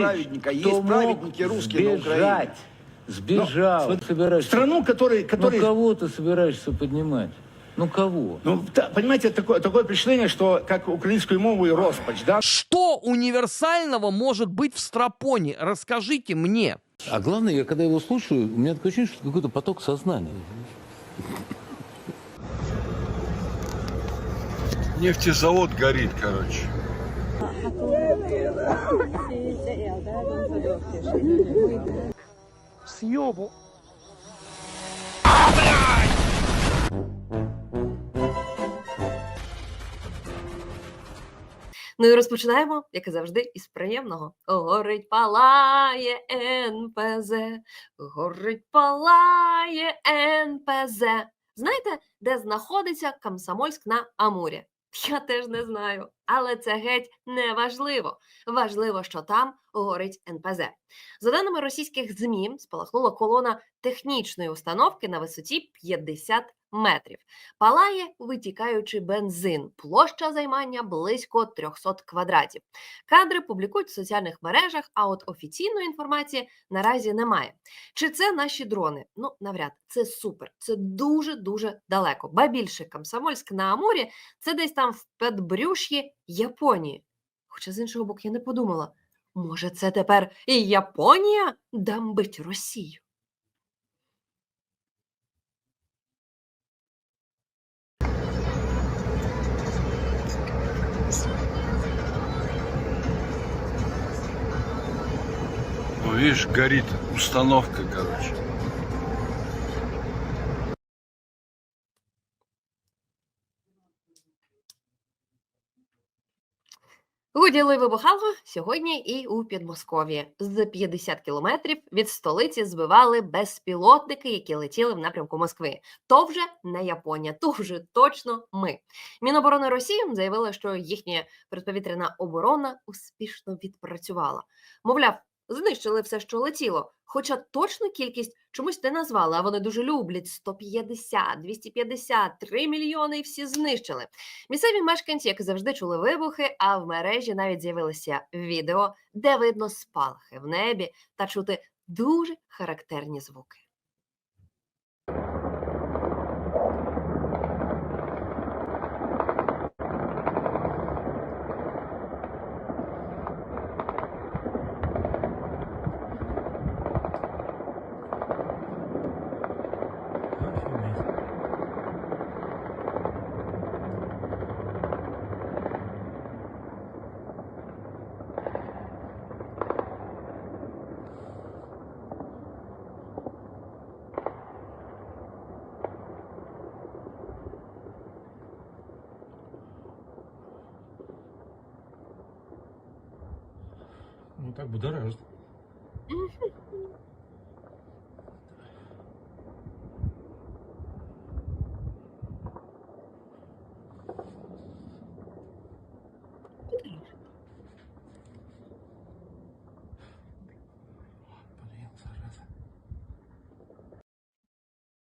праведника. Есть праведники русские на Украине. сбежать, сбежал. Но собираешься- Страну, который, который Ну кого ты собираешься поднимать? Ну кого? Ну, та- понимаете, такое, такое впечатление, что как украинскую мову и роспач, да? Что универсального может быть в стропоне? Расскажите мне. А главное, я когда его слушаю, у меня такое ощущение, что это какой-то поток сознания. Нефтезавод горит, короче. Съебу. Ну і розпочинаємо, як і завжди, із приємного. Горить палає НПЗ, горить палає НПЗ. Знаєте, де знаходиться Комсомольськ на Амурі? Я теж не знаю, але це геть не важливо. Важливо, що там горить НПЗ. За даними російських ЗМІ, спалахнула колона технічної установки на висоті 50 метрів. Палає витікаючий бензин. Площа займання близько 300 квадратів. Кадри публікують в соціальних мережах, а от офіційної інформації наразі немає. Чи це наші дрони? Ну, навряд, це супер. Це дуже дуже далеко. Ба більше Комсомольськ на Амурі це десь там в Петбрюш'ї Японії. Хоча з іншого боку, я не подумала, може, це тепер і Японія дамбить Росію. Видишь, горит установка, короче. Гуділи вибухало сьогодні і у Підмосков'ї. З 50 кілометрів від столиці збивали безпілотники, які летіли в напрямку Москви. То вже не Японія, то вже точно ми. Міноборони Росії заявила, що їхня протиповітряна оборона успішно відпрацювала. Мовляв, знищили все, що летіло. Хоча точну кількість чомусь не назвали, а вони дуже люблять 150, 250, 3 мільйони і всі знищили. Місцеві мешканці, як завжди, чули вибухи, а в мережі навіть з'явилося відео, де видно спалахи в небі та чути дуже характерні звуки. Ну так будоражит.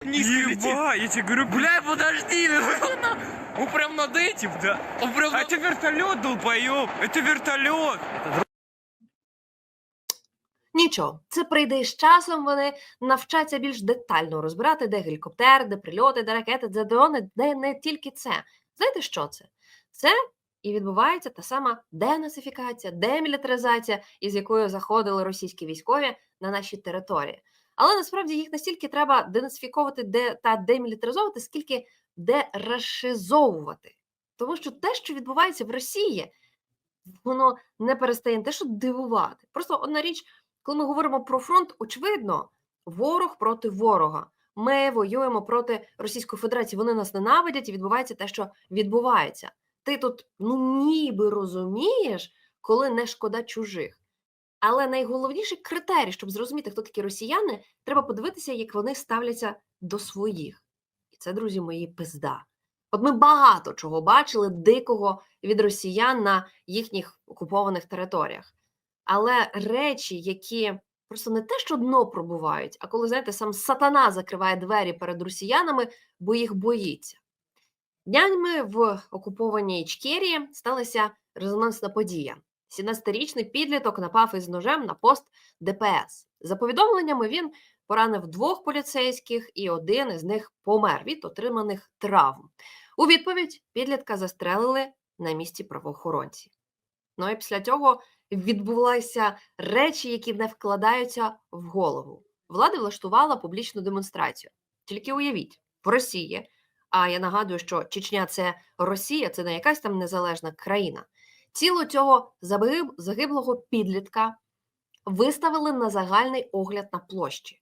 Еба, я тебе говорю, бля, подожди, ну, мы прям над этим, да? Он прям а это вертолет, долбоеб, это вертолет. Нічого, це прийде з часом. Вони навчаться більш детально розбирати, де гелікоптер, де прильоти, де ракети, де дрони, де не тільки це. Знаєте, що це? Це і відбувається та сама денацифікація, демілітаризація, із якою заходили російські військові на наші території. Але насправді їх настільки треба денацифіковувати де, та демілітаризовувати, скільки дерашизовувати. Тому що те, що відбувається в Росії, воно не перестає не те, що дивувати. Просто одна річ, коли ми говоримо про фронт, очевидно, ворог проти ворога. Ми воюємо проти Російської Федерації. Вони нас ненавидять і відбувається те, що відбувається. Ти тут ну ніби розумієш, коли не шкода чужих. Але найголовніший критерій, щоб зрозуміти, хто такі росіяни, треба подивитися, як вони ставляться до своїх. І це, друзі мої, пизда. От ми багато чого бачили дикого від росіян на їхніх окупованих територіях. Але речі, які просто не те, що дно пробувають, а коли, знаєте, сам сатана закриває двері перед росіянами, бо їх боїться. Днями в окупованій Ічкерії сталася резонансна подія. 17-річний підліток напав із ножем на пост ДПС. За повідомленнями, він поранив двох поліцейських, і один із них помер від отриманих травм. У відповідь підлітка застрелили на місці правоохоронці. Ну і після цього відбулися речі, які не вкладаються в голову. Влада влаштувала публічну демонстрацію. Тільки уявіть, в Росії, а я нагадую, що Чечня це Росія, це не якась там незалежна країна. Ціло цього загиб- загиблого підлітка виставили на загальний огляд на площі.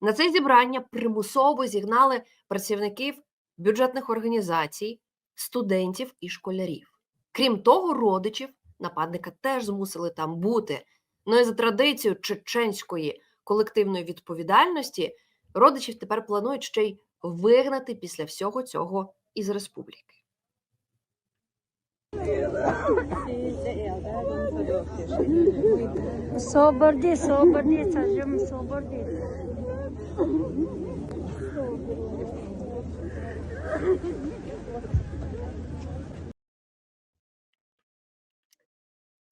На це зібрання примусово зігнали працівників бюджетних організацій, студентів і школярів. Крім того, родичів нападника теж змусили там бути. Ну і за традицією чеченської колективної відповідальності родичів тепер планують ще й вигнати після всього цього із республіки. Soberdi, soberdi, sacım soberdi.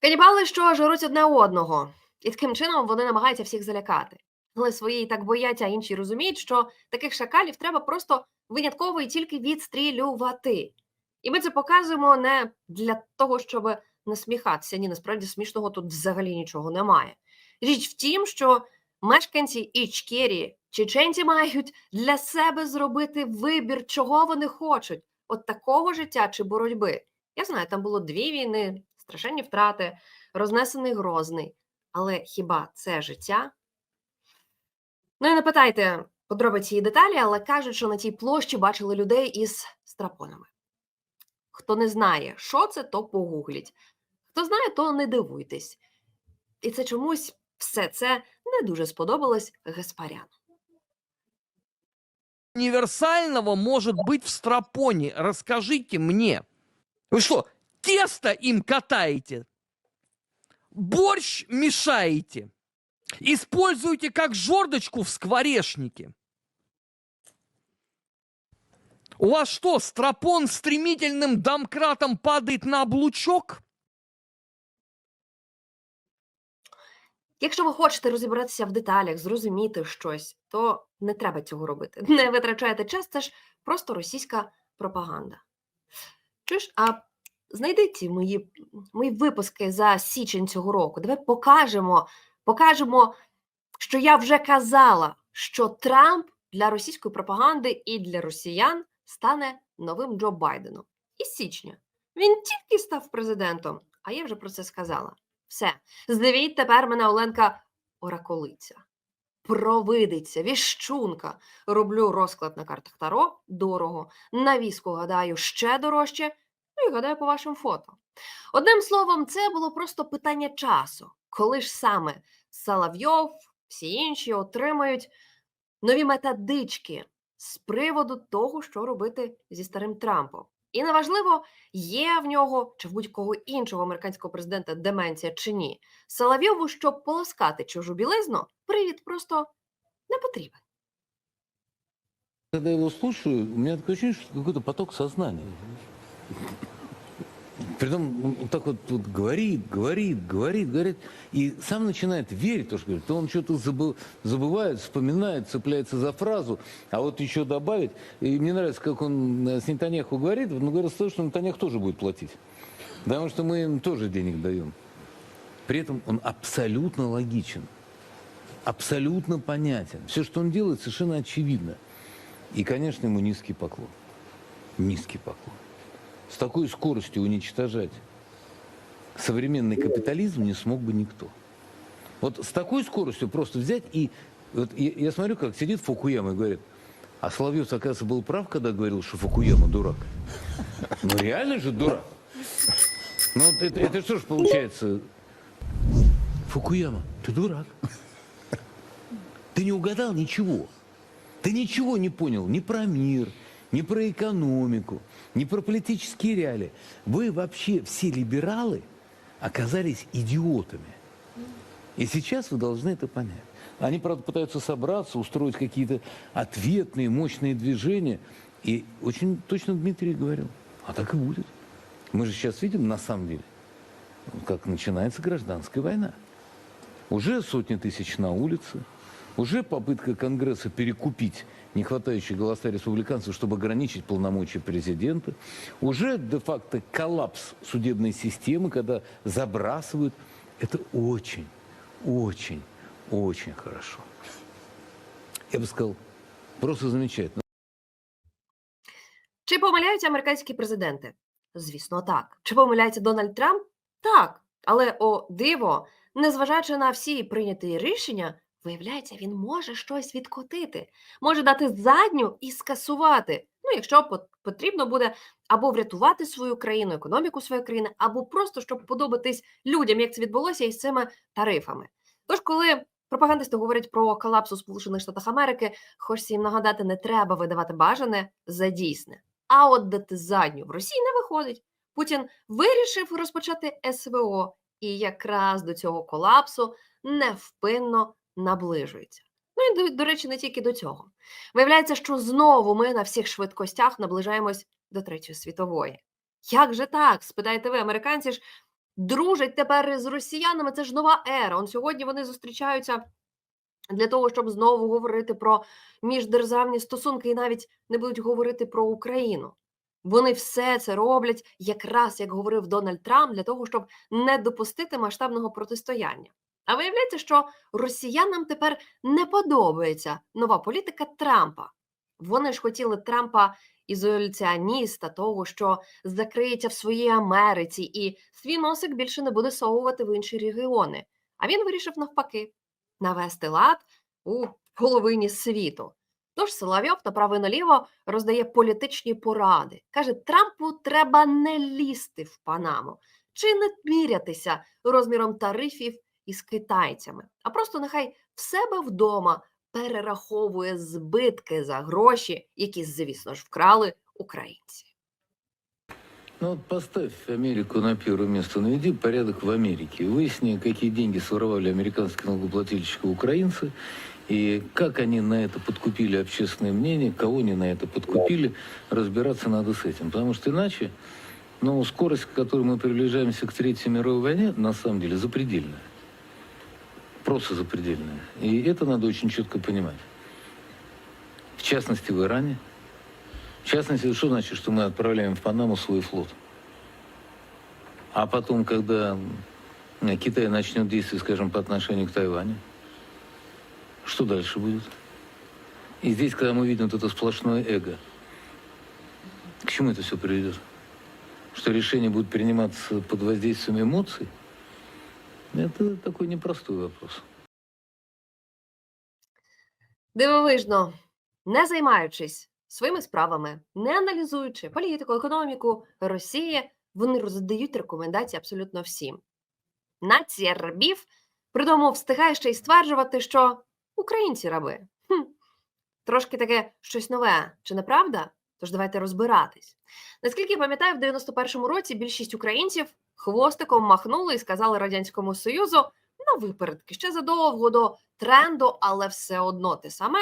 Канібали, що жируть одне одного, і таким чином вони намагаються всіх залякати. Але свої так бояться, а інші розуміють, що таких шакалів треба просто винятково і тільки відстрілювати. І ми це показуємо не для того, щоб насміхатися. Ні, насправді смішного тут взагалі нічого немає. Річ в тім, що мешканці Ічкерії, чеченці мають для себе зробити вибір, чого вони хочуть: от такого життя чи боротьби. Я знаю, там було дві війни, страшенні втрати, рознесений Грозний. Але хіба це життя? Ну і не питайте подробиці і деталі, але кажуть, що на тій площі бачили людей із страпонами. Хто не знає, що це, то погугліть. Хто знає, то не дивуйтесь. І це чомусь все це не дуже сподобалось Гаспаряну. универсального может быть в стропоне? Расскажите мне. Вы что, тесто им катаете? Борщ мешаете? Используете как жердочку в скворечнике? У вас что, стропон стремительным домкратом падает на облучок? Якщо ви хочете розібратися в деталях, зрозуміти щось, то не треба цього робити. Не витрачайте час, це ж просто російська пропаганда. Чуєш, а знайди ці мої, мої випуски за січень цього року. Давай покажемо, покажемо, що я вже казала, що Трамп для російської пропаганди і для росіян стане новим Джо Байденом. Із січня. Він тільки став президентом, а я вже про це сказала. Все. Здивіть тепер мене Оленка Ораколиця. Провидиця, віщунка. Роблю розклад на картах Таро дорого. На віску гадаю ще дорожче. Ну і гадаю по вашим фото. Одним словом, це було просто питання часу, коли ж саме Салавйов, всі інші отримають нові методички з приводу того, що робити зі старим Трампом. І неважливо, є в нього чи в будь-кого іншого американського президента деменція чи ні. Соловйову, щоб полоскати чужу білизну, привід просто не потрібен. Когда я его слушаю, у меня такое ощущение, что какой-то поток сознания. Притом он так вот, вот говорит, говорит, говорит, говорит, и сам начинает верить то, что говорит. То он что-то забы- забывает, вспоминает, цепляется за фразу, а вот еще добавить. И мне нравится, как он э, с Нетаньяху говорит, но говорит, что Нетаньяху тоже будет платить. Потому что мы им тоже денег даем. При этом он абсолютно логичен, абсолютно понятен. Все, что он делает, совершенно очевидно. И, конечно, ему низкий поклон. Низкий поклон. С такой скоростью уничтожать современный капитализм не смог бы никто. Вот с такой скоростью просто взять и... Вот я, я смотрю, как сидит Фукуяма и говорит, а Соловьев, оказывается, был прав, когда говорил, что Фукуяма дурак. Ну реально же дурак. Ну вот это, это что ж получается? Фукуяма, ты дурак. Ты не угадал ничего. Ты ничего не понял ни про мир, ни про экономику, ни про политические реалии. Вы вообще, все либералы, оказались идиотами. И сейчас вы должны это понять. Они, правда, пытаются собраться, устроить какие-то ответные, мощные движения. И очень точно Дмитрий говорил, а так и будет. Мы же сейчас видим на самом деле. как начинается гражданская война. Уже сотни тысяч на улице, уже попытка Конгресса перекупить нехватающие голоса республиканцев, чтобы ограничить полномочия президента, уже де-факто коллапс судебной системы, когда забрасывают. Это очень, очень, очень хорошо. Я бы сказал, просто замечательно. Чи помиляються американські президенти? Звісно, так. Чи помиляється Дональд Трамп? Так. Але о диво, незважаючи на всі прийняті рішення, виявляється, він може щось відкотити, може дати задню і скасувати. Ну, якщо потрібно буде або врятувати свою країну, економіку своєї країни, або просто щоб подобатись людям, як це відбулося із цими тарифами. Тож, коли пропагандисти говорять про колапс у Сполучених Штатах Америки, хочеться їм нагадати, не треба видавати бажане за дійсне. А от дати задню в Росії не виходить. Путін вирішив розпочати СВО, і якраз до цього колапсу невпинно наближується. Ну і до, до речі, не тільки до цього. Виявляється, що знову ми на всіх швидкостях наближаємось до Третьої світової. Як же так? спитаєте ви, американці ж дружать тепер з росіянами. Це ж нова ера. Он сьогодні вони зустрічаються для того, щоб знову говорити про міждержавні стосунки і навіть не будуть говорити про Україну. Вони все це роблять, якраз як говорив Дональд Трамп, для того, щоб не допустити масштабного протистояння. А виявляється, що росіянам тепер не подобається нова політика Трампа. Вони ж хотіли Трампа ізоляціоніста, того, що закриється в своїй Америці, і свій носик більше не буде совувати в інші регіони. А він вирішив навпаки навести лад у половині світу. Тож Соловйов направо і наліво роздає політичні поради. Каже, Трампу треба не лізти в Панаму чи не мірятися розміром тарифів із китайцями, а просто нехай в себе вдома перераховує збитки за гроші, які, звісно ж, вкрали українці. Ну вот поставь Америку на первое место, наведи порядок в Америке. Выясни, какие деньги своровали американские налогоплательщики украинцы, и как они на это подкупили общественное мнение, кого они на это подкупили, разбираться надо с этим. Потому что иначе, ну, скорость, к которой мы приближаемся к Третьей мировой войне, на самом деле запредельная. Просто запредельная. И это надо очень четко понимать. В частности, в Иране, в частности, что значит, что мы отправляем в Панаму свой флот? А потом, когда Китай начнет действовать, скажем, по отношению к Тайваню, что дальше будет? И здесь, когда мы видим вот это сплошное эго, к чему это все приведет? Что решения будут приниматься под воздействием эмоций? Это такой непростой вопрос. Дивовижно, не займаючись своїми справами, не аналізуючи політику, економіку Росії, вони роздають рекомендації абсолютно всім. Нація рабів при тому встигає ще й стверджувати, що українці раби. Хм. Трошки таке щось нове, чи не правда? Тож давайте розбиратись. Наскільки я пам'ятаю, в 91-му році більшість українців хвостиком махнули і сказали Радянському Союзу на випередки ще задовго до тренду, але все одно те саме,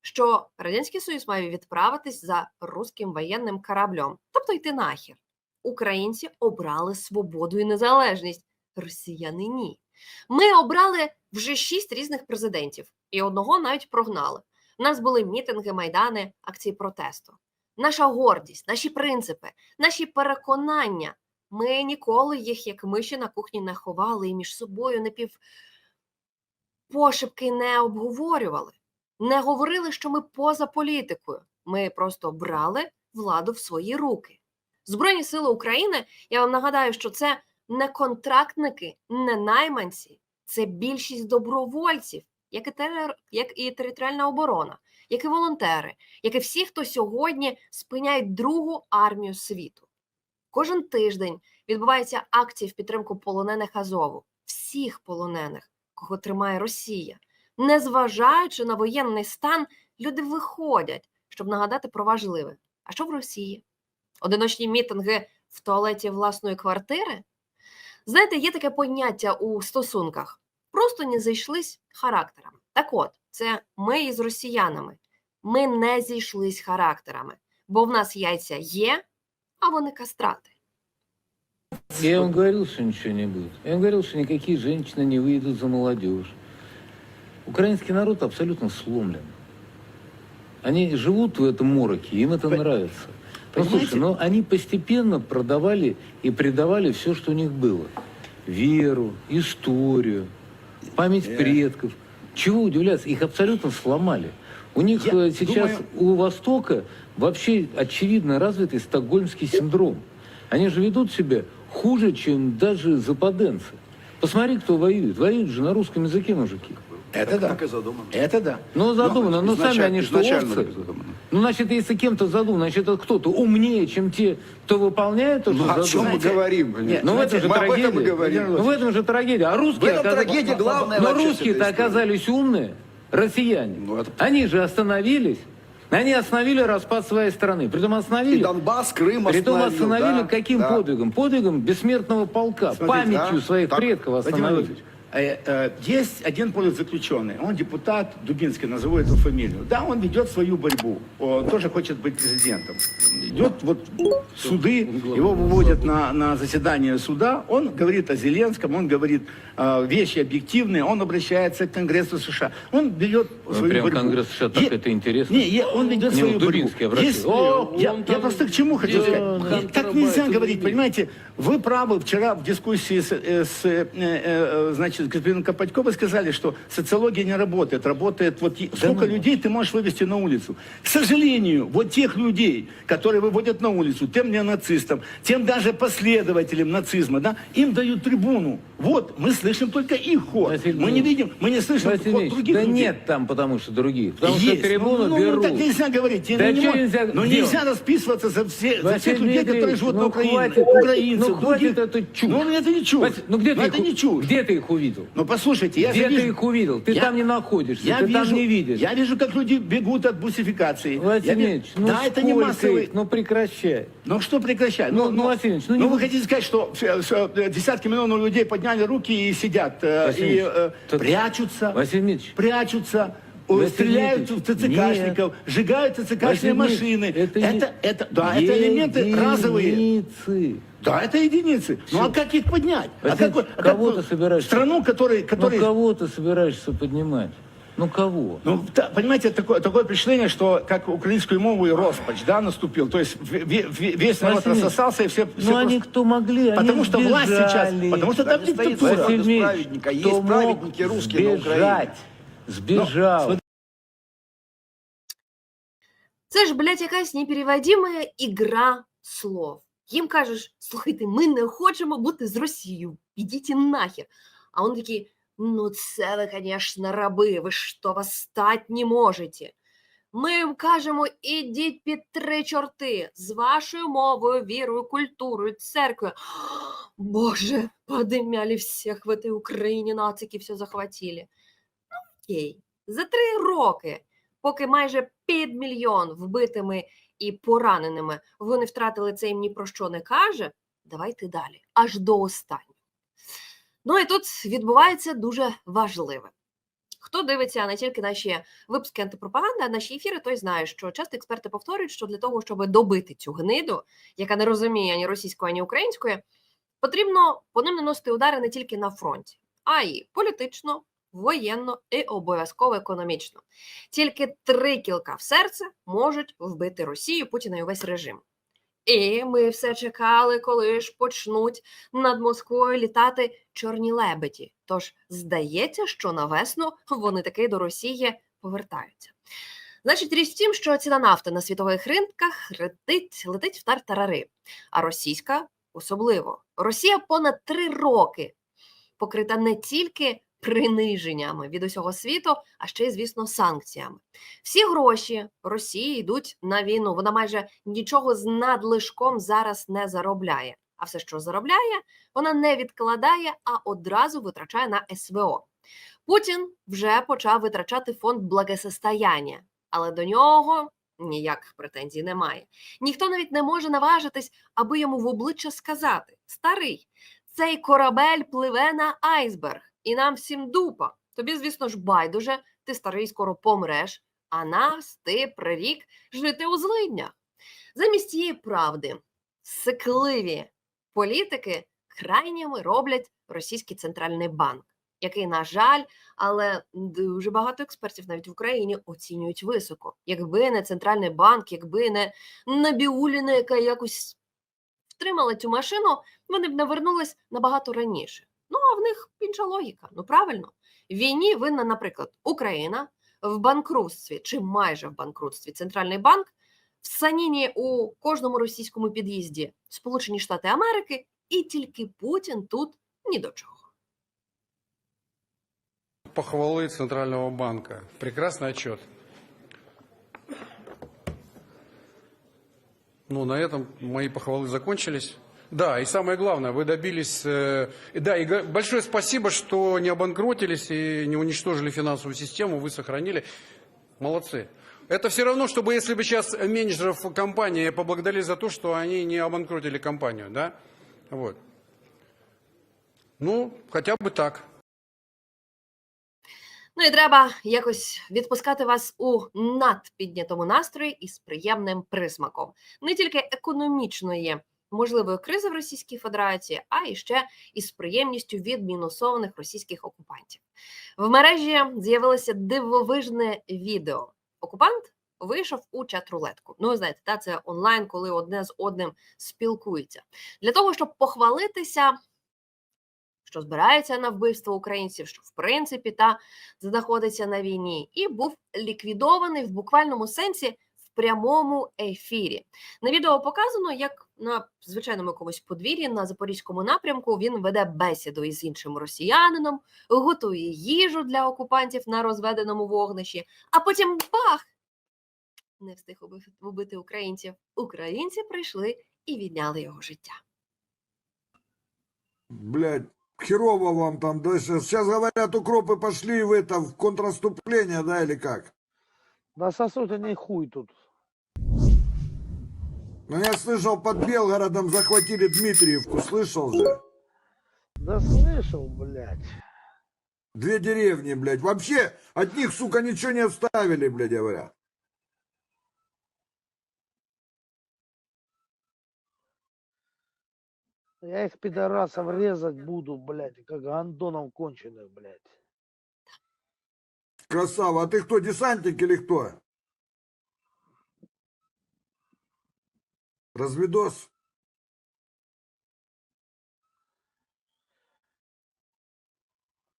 що Радянський Союз має відправитись за руським воєнним кораблем, тобто йти нахер. Українці обрали свободу і незалежність, росіяни ні. Ми обрали вже шість різних президентів, і одного навіть прогнали. У нас були мітинги, майдани, акції протесту. Наша гордість, наші принципи, наші переконання. Ми ніколи їх, як миші на кухні, не ховали і між собою не пів пошепки не обговорювали, не говорили, що ми поза політикою. Ми просто брали владу в свої руки. Збройні сили України, я вам нагадаю, що це не контрактники, не найманці, це більшість добровольців, як і, терор, як і територіальна оборона, як і волонтери, як і всі, хто сьогодні спиняють другу армію світу. Кожен тиждень відбуваються акції в підтримку полонених Азову, всіх полонених, кого тримає Росія. Незважаючи на воєнний стан, люди виходять, щоб нагадати про важливе. А що в Росії? Одиночні мітинги в туалеті власної квартири? Знаєте, є таке поняття у стосунках. Просто не зайшлись характерами. Так от, це ми із росіянами Ми не зійшлись характерами, бо в нас яйця є, а вони кастрати. Я вам говорил, что ничего не будет. Я вам говорил, что никакие женщины не выйдут за молодежь. Украинский народ абсолютно сломлен. Они живут в этом мороке, им это нравится. Ну, понимаете? слушай, ну они постепенно продавали и предавали все, что у них было. Веру, историю, память предков. Чего удивляться? Их абсолютно сломали. У них Я э, сейчас думаю- у Востока вообще очевидно развитый стокгольмский синдром. Они же ведут себя хуже, чем даже западенцы. Посмотри, кто воюет. Воюют же на русском языке мужики. Это Так, да. так и задумано. Это да. Ну, задумано, но сами изначально- они что, овцы? Ну, значит, если кем-то задумано, значит, это кто-то умнее, чем те, кто выполняет то, что Ну, о чем мы говорим? Нет, Ну, в этом же мы об этом и трагедия. говорим. Ну, в этом же трагедия. А русские... В этом оказались- трагедия главная Но русские-то оказались умные, россияне. Ну, это- Они же остановились. Они остановили распад своей страны. Притом И остановили... Донбасс, Крым Притом остановил, остановили да, каким да. подвигом? Подвигом бессмертного полка. Смотрите, памятью да, своих так. предков Владимир остановили. Владимирович, э, э, есть один политзаключенный, он депутат Дубинский, назову эту фамилию. Да, он ведет свою борьбу, он тоже хочет быть президентом. Идет вот суды, его выводят на, на заседание суда, он говорит о Зеленском, он говорит э, вещи объективные, он обращается к Конгрессу США. Он ведет свою прям борьбу. Конгресс США так Е- это интересно. Не, е- он ведет Не, свою вот Дубинский борьбу. Если- О, я, я просто к чему хочу сказать. Так нельзя говорить, понимаете? Вы правы, вчера в дискуссии с, э, с, э, э, значит, господином Копатько вы сказали, что социология не работает. Работает вот и- сколько ну. людей ты можешь вывести на улицу. К сожалению, вот тех людей, которые выводят на улицу, тем неонацистам, тем даже последователям нацизма, да, им дают трибуну. Вот, мы слышим только их ход. Василий мы не видим, мы не слышим Василий других да людей. нет там, потому что другие. Потому Есть. что трибуну ну, берут. Ну, так нельзя говорить. Да ну, не мог- нельзя ну, делать? нельзя расписываться за, все, за всех людей, которые Дмитриевич, живут ну, на Украине. хватит, Украинцев, ну, хватит других. эту чушь. Ну, это не чушь. Вась, ну где ты Ну, их, это не чушь. Где ты их увидел? Ну, послушайте, я где ты вижу... их увидел? Ты Я- там не находишься, Я ты вижу, там не видишь. Я вижу, как люди бегут от бусификации. Василий Я Ильич, ну да, это не массовый... их? Ну прекращай. Ну что прекращай? Ну, ну, Василий Ильич, ну, не вы хотите сказать, что все, э, десятки миллионов людей подняли руки и сидят, э, Василий и э, тут- прячутся, Василий прячутся, э, Василий стреляют в Дмитриевич, ЦЦКшников, сжигают ЦЦКшные Василий машины. Дмитриевич, Это, это, да, это элементы разовые. Да, это единицы. Ну а как их поднять? а Василий, как, а кого как ты собираешься? Страну, который, который Ну кого ты собираешься поднимать? Ну кого? Ну, та- понимаете, такое, такое впечатление, что как украинскую мову и роспач, да, наступил. То есть ве- ве- весь народ Василий, рассосался, и все... все Ну они просто- кто могли, они Потому что власть сейчас... сбежали. Потому что там диктатура. Василий праведника, есть кто мог праведники русские на Украине. сбежать, сбежал. Це ж, блядь, якась непереводима ігра слов. Їм кажеш, слухайте, ми не хочемо бути з Росією, ідіть нахер. А вони такі, ну це ви, звісно, раби, ви що восстать не можете. Ми їм кажемо, ідіть під три чорти з вашою мовою, вірою, культурою, церквою. Боже, подымяли всіх в этой Україні, нацики все захватили. Ну, окей, за три роки поки майже під мільйон вбитими і пораненими ви не втратили це їм ні про що не каже, давайте далі, аж до останнього. Ну і тут відбувається дуже важливе. Хто дивиться не тільки наші випуски антипропаганди, а наші ефіри, той знає, що часто експерти повторюють, що для того, щоб добити цю гниду, яка не розуміє ані російської, ані української, потрібно по ним наносити удари не тільки на фронті, а й політично, воєнно і обов'язково економічно. Тільки три кілка в серце можуть вбити Росію, Путіна і увесь режим. І ми все чекали, коли ж почнуть над Москвою літати чорні лебеді. Тож здається, що на весну вони таки до Росії повертаються. Значить, річ в тім, що ціна нафти на світових ринках летить, летить в тартарари, а російська особливо. Росія понад три роки покрита не тільки приниженнями від усього світу, а ще звісно, санкціями. Всі гроші Росії йдуть на війну. Вона майже нічого з надлишком зараз не заробляє. А все, що заробляє, вона не відкладає, а одразу витрачає на СВО. Путін вже почав витрачати фонд благосостояння, але до нього ніяких претензій немає. Ніхто навіть не може наважитись, аби йому в обличчя сказати: Старий, цей корабель пливе на айсберг, і нам всім дупа. Тобі, звісно ж, байдуже, ти старий скоро помреш, а нас ти прирік жити у злиднях. Замість цієї правди, сикливі політики крайніми роблять російський центральний банк, який, на жаль, але дуже багато експертів навіть в Україні оцінюють високо. Якби не центральний банк, якби не Набіуліна, яка якось втримала цю машину, вони б навернулись набагато раніше Ну а в них інша логіка. Ну правильно, в війні винна, наприклад, Україна в банкрутстві чи майже в банкрутстві центральний банк. В саніні у кожному російському під'їзді Сполучені Штати Америки, і тільки Путін тут ні до чого. Похвалы Центрального банка. Прекрасный отчет. Ну, на этом мои похвалы закончились. Да, и самое главное, вы добились... э, и да, и га- большое спасибо, что не обанкротились и не уничтожили финансовую систему, вы сохранили. Молодцы. Это все равно, чтобы если бы сейчас менеджеров компании поблагодарили за то, что они не обанкротили компанию, да? Вот. Ну, хотя бы так. Ну і треба якось відпускати вас у надпіднятому настрої і з приємним присмаком не тільки економічної можливої кризи в Російській Федерації, а і ще із приємністю від мінусованих російських окупантів. В мережі з'явилося дивовижне відео. Окупант вийшов у чат-рулетку. Ну, ви знаєте, та це онлайн, коли одне з одним спілкуються для того, щоб похвалитися. Що збирається на вбивство українців, що в принципі та знаходиться на війні, і був ліквідований в буквальному сенсі прямому ефірі. На відео показано, як на звичайному якомусь подвір'ї на запорізькому напрямку він веде бесіду із іншим росіянином, готує їжу для окупантів на розведеному вогнищі, а потім бах! Не встиг убити українців. Українці прийшли і відняли його життя. Блядь, херово вам там дальше. Сейчас говорят, укропы пошли в это, в контрнаступление, да, или как? Да сосут они хуй тут. Ну, я слышал, под Белгородом захватили Дмитриевку, слышал же? Да слышал, блядь. Две деревни, блядь. Вообще, от них, сука, ничего не оставили, блядь, говорят. Я их пидорасов резать буду, блядь, как гандонов конченых, блядь. Красава. А ты кто, десантник или кто? Разведос?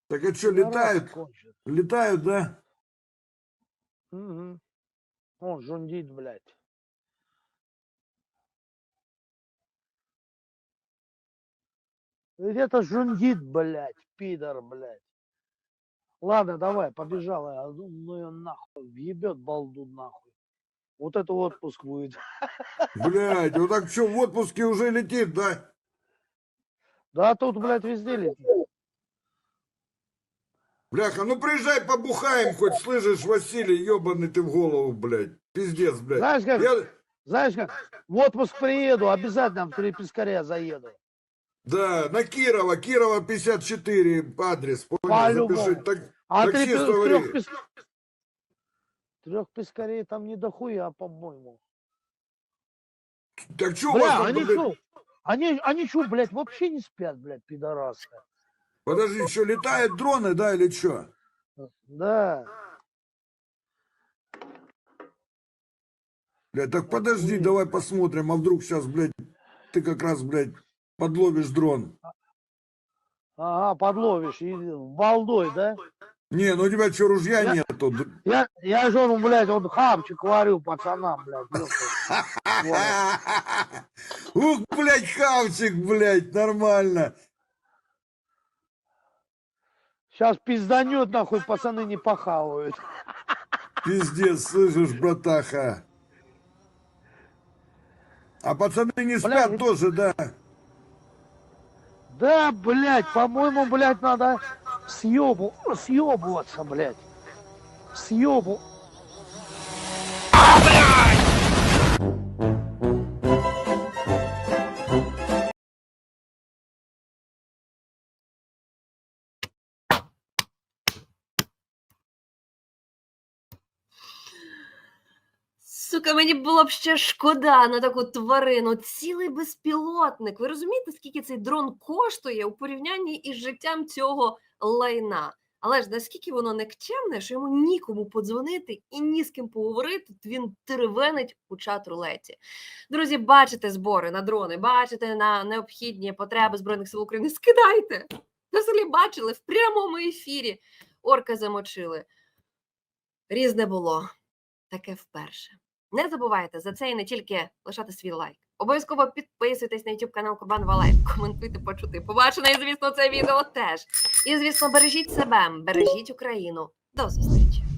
Так а что, летают? Летают, да? Мгм. Он жундит, блядь. Где-то жундит, блядь, пидор, блядь. Ладно, давай, побежала. я. Ну ее нахуй, въебет балду нахуй. Вот это отпуск будет. Блядь, ну так что, в отпуске уже летит, да? Да тут, блядь, везде летит. Бляха, ну приезжай побухаем хоть, слышишь, Василий, ебаный ты в голову, блядь. Пиздец, блядь. Знаешь, как, Я- знаешь, как в отпуск приеду, обязательно в три пескаря заеду. Да, на Кирова, Кирова 54 адрес, понял, По-любому. запиши. Так, А три, таксист пе- говори. трех, пес... трех пескарей там не дохуя, по-моему. так что Бля, там, они блядь? что? Они, они что, блядь, вообще не спят, блядь, пидорасы. Подожди, что, летают дроны, да, или что? Да. Блядь, так подожди, давай посмотрим, а вдруг сейчас, блядь, ты как раз, блядь, подловишь дрон. Ага, подловишь. И балдой, да? Не, ну у тебя что, ружья Я- нету? Я, я же, ну, блядь, вот хапчик варю пацанам, блядь. Ух, блядь, хавчик, блядь, нормально. Сейчас пизданет, нахуй, пацаны не похавают. Пиздец, слышишь, братаха. А пацаны не спят Блядь, тоже, да? Да, блядь, по-моему, блядь, надо съебу, съебываться, блядь. Съебу. Сука, мені було б ще шкода на таку тварину. Цілий безпілотник. Ви розумієте, скільки цей дрон коштує у порівнянні із життям цього Лайна? Але ж наскільки воно никчемне, що йому нікому подзвонити і ні з ким поговорити, він теревенить у чат рулеті. Друзі, бачите збори на дрони, бачите на необхідні потреби Збройних сил України. Скидайте! Ви взагалі бачили в прямому ефірі. Орка замочили. Різне було. Таке вперше. Не забувайте за це і не тільки лишати свій лайк. Обов'язково підписуйтесь на YouTube канал Курбан Валай, коментуйте, почути. Побачене, і звісно, це відео теж. І звісно, бережіть себе, бережіть Україну. До зустрічі!